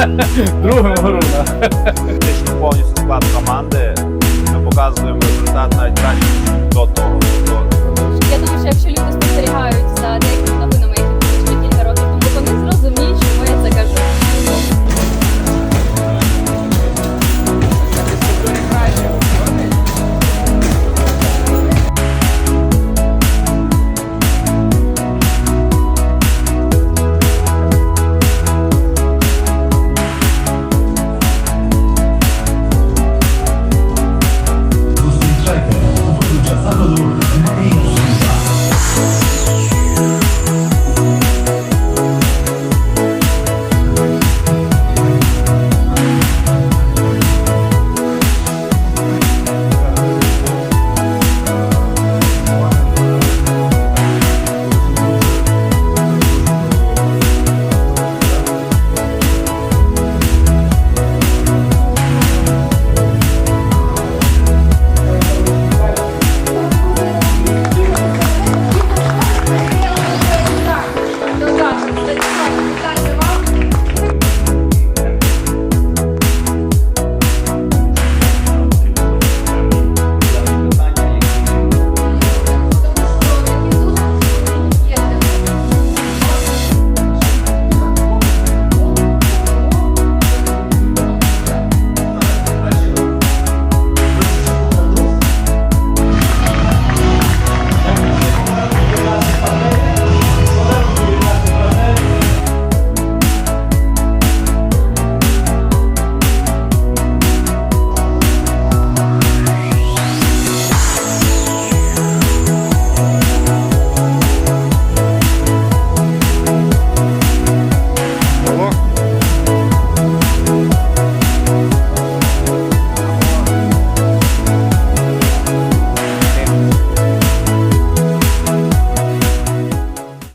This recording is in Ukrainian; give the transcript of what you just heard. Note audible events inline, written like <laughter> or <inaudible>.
<laughs> Другим груна. Фактично повністю склад команди. Ми показуємо результат навіть краще